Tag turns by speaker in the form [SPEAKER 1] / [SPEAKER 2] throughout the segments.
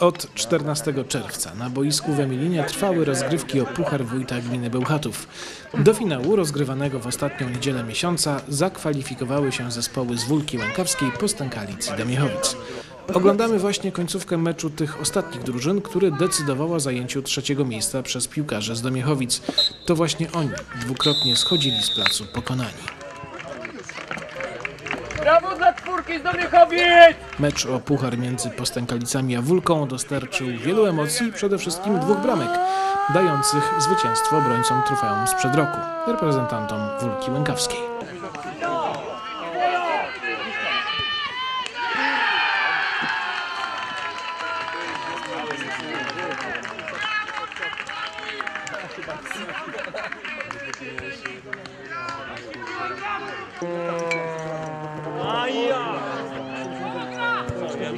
[SPEAKER 1] Od 14 czerwca na boisku w Emilinie trwały rozgrywki o Puchar Wójta Gminy Bełchatów. Do finału rozgrywanego w ostatnią niedzielę miesiąca zakwalifikowały się zespoły z Wólki Łękawskiej, Postękalic i Damiechowic. Oglądamy właśnie końcówkę meczu tych ostatnich drużyn, który decydował o zajęciu trzeciego miejsca przez piłkarzy z Domiechowic. To właśnie oni dwukrotnie schodzili z placu pokonani.
[SPEAKER 2] Brawo dla czwórki z Domiechowic!
[SPEAKER 1] Mecz o puchar między Postękalicami a Wólką dostarczył wielu emocji przede wszystkim dwóch bramek, dających zwycięstwo obrońcom trofeum sprzed roku, reprezentantom Wólki Łękawskiej.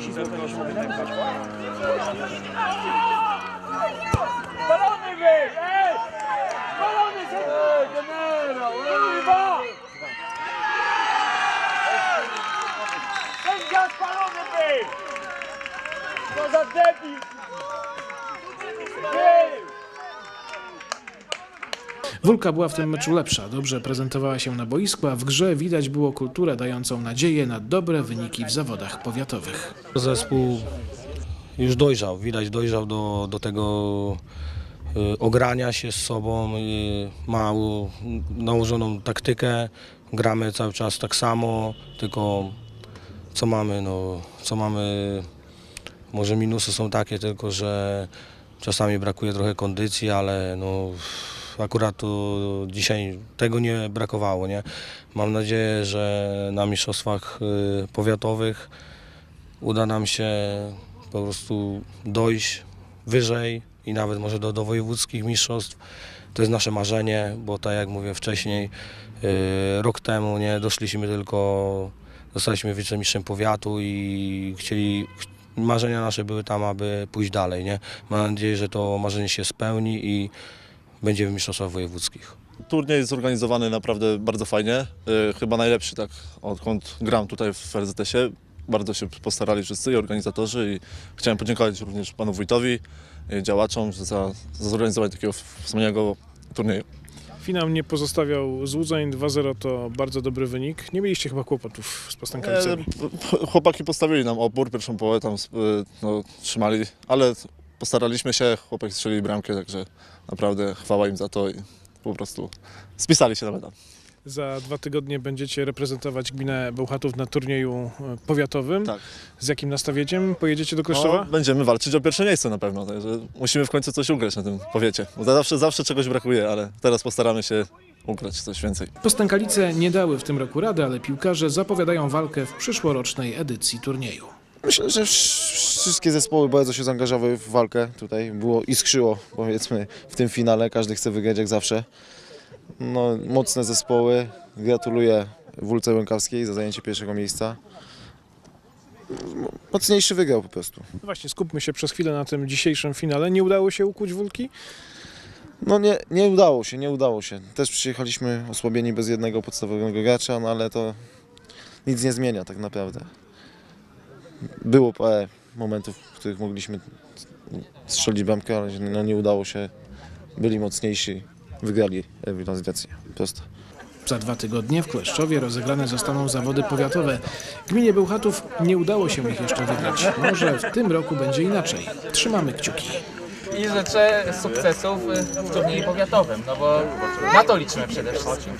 [SPEAKER 2] jeśli spotkał się
[SPEAKER 1] Wólka była w tym meczu lepsza, dobrze prezentowała się na boisku, a w grze widać było kulturę dającą nadzieję na dobre wyniki w zawodach powiatowych.
[SPEAKER 3] Zespół już dojrzał, widać dojrzał do, do tego y, ogrania się z sobą, y, ma nałożoną taktykę, gramy cały czas tak samo, tylko co mamy, no, co mamy, może minusy są takie tylko, że czasami brakuje trochę kondycji, ale no, akurat dzisiaj tego nie brakowało, nie? Mam nadzieję, że na mistrzostwach y, powiatowych uda nam się po prostu dojść wyżej i nawet może do, do wojewódzkich mistrzostw. To jest nasze marzenie, bo tak jak mówię wcześniej, yy, rok temu nie doszliśmy tylko, zostaliśmy wicemistrzem powiatu i chcieli, ch- marzenia nasze były tam, aby pójść dalej. Nie? Mam nadzieję, że to marzenie się spełni i będziemy w mistrzostwach wojewódzkich.
[SPEAKER 4] Turniej jest zorganizowany naprawdę bardzo fajnie. Y, Chyba najlepszy, tak, odkąd gram tutaj w RZS-ie. Bardzo się postarali wszyscy i organizatorzy i chciałem podziękować również panu wójtowi, y, działaczom za, za zorganizowanie takiego wspaniałego turnieju.
[SPEAKER 1] Finał nie pozostawiał złudzeń, 2-0 to bardzo dobry wynik. Nie mieliście chyba kłopotów z.
[SPEAKER 4] E, Chłopaki postawili nam opór, pierwszą połowę tam no, trzymali, ale postaraliśmy się, chłopaki strzelili bramkę, także naprawdę chwała im za to i po prostu spisali się na medal.
[SPEAKER 1] Za dwa tygodnie będziecie reprezentować gminę Bełchatów na turnieju e, powiatowym.
[SPEAKER 4] Tak.
[SPEAKER 1] Z jakim nastawieniem pojedziecie do Kleszczowa?
[SPEAKER 4] No, będziemy walczyć o pierwsze miejsce na pewno, także musimy w końcu coś ugrać na tym powiecie. Bo zawsze, zawsze czegoś brakuje, ale teraz postaramy się ugrać coś więcej.
[SPEAKER 1] Postękalice nie dały w tym roku rady, ale piłkarze zapowiadają walkę w przyszłorocznej edycji turnieju.
[SPEAKER 5] Myślę, że wsz- wszystkie zespoły bardzo się zaangażowały w walkę. Tutaj było iskrzyło, powiedzmy, w tym finale. Każdy chce wygrać jak zawsze. No, mocne zespoły. Gratuluję Wólce Łękawskiej za zajęcie pierwszego miejsca. Mocniejszy wygrał po prostu.
[SPEAKER 1] No właśnie, skupmy się przez chwilę na tym dzisiejszym finale. Nie udało się ukuć Wólki?
[SPEAKER 5] No nie, nie udało się, nie udało się. Też przyjechaliśmy osłabieni bez jednego podstawowego gracza, no ale to nic nie zmienia tak naprawdę. Było parę momentów, w których mogliśmy strzelić bramkę, ale no nie udało się. Byli mocniejsi, wygrali rywalizację. Prosto.
[SPEAKER 1] Za dwa tygodnie w Kleszczowie rozegrane zostaną zawody powiatowe. Gminie Bełchatów nie udało się ich jeszcze wygrać. Może w tym roku będzie inaczej. Trzymamy kciuki.
[SPEAKER 6] i życzę sukcesów w turnieju powiatowym, no bo na to liczymy przede wszystkim.